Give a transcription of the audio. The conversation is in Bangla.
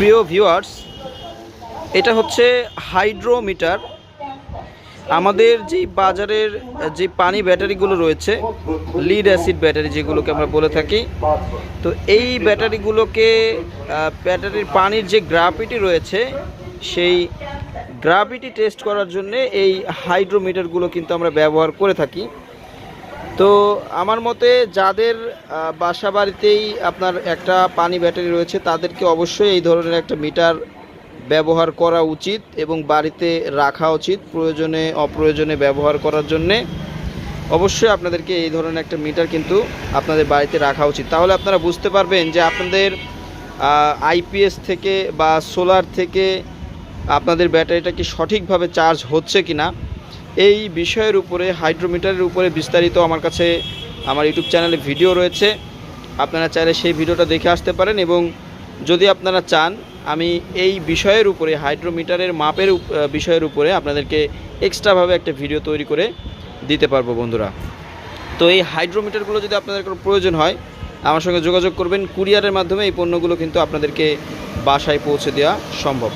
প্রিয় ভিউয়ার্স এটা হচ্ছে হাইড্রোমিটার। আমাদের যে বাজারের, যে পানি ব্যাটারিগুলো রয়েছে, লিড অ্যাসিড ব্যাটারি যেগুলোকে আমরা বলে থাকি, তো এই ব্যাটারিগুলোকে ব্যাটারির পানির যে গ্রাফিটি রয়েছে, সেই গ্রাভিটি টেস্ট করার জন্য এই হাইড্রোমিটারগুলো কিন্তু আমরা ব্যবহার করে থাকি। তো আমার মতে যাদের বাসা বাড়িতেই আপনার একটা পানি ব্যাটারি রয়েছে, তাদেরকে অবশ্যই এই ধরনের একটা মিটার ব্যবহার করা উচিত এবং বাড়িতে রাখা উচিত প্রয়োজনে, অপ্রয়োজনে ব্যবহার করার জন্যে। অবশ্যই আপনাদেরকে এই ধরনের একটা মিটার কিন্তু আপনাদের বাড়িতে রাখা উচিত। তাহলে আপনারা বুঝতে পারবেন যে আপনাদের আইপিএস থেকে বা সোলার থেকে আপনাদের ব্যাটারিটা কি সঠিকভাবে চার্জ হচ্ছে কি না এই বিষয়ের উপরে, হাইড্রোমিটারের উপরে বিস্তারিত আমার কাছে আমার ইউটিউব চ্যানেলে ভিডিও রয়েছে। আপনারা চাইলে সেই ভিডিওটা দেখে আসতে পারেন এবং যদি আপনারা চান, আমি এই বিষয়ের উপরে, হাইড্রোমিটারের মাপের বিষয়ের উপরে আপনাদেরকে এক্সট্রাভাবে একটা ভিডিও তৈরি করে দিতে পারব বন্ধুরা। তো এই হাইড্রোমিটারগুলো যদি আপনাদের কোনো প্রয়োজন হয়, আমার সঙ্গে যোগাযোগ করবেন। কুরিয়ারের মাধ্যমে এই পণ্যগুলো কিন্তু আপনাদেরকে বাসায় পৌঁছে দেওয়া সম্ভব।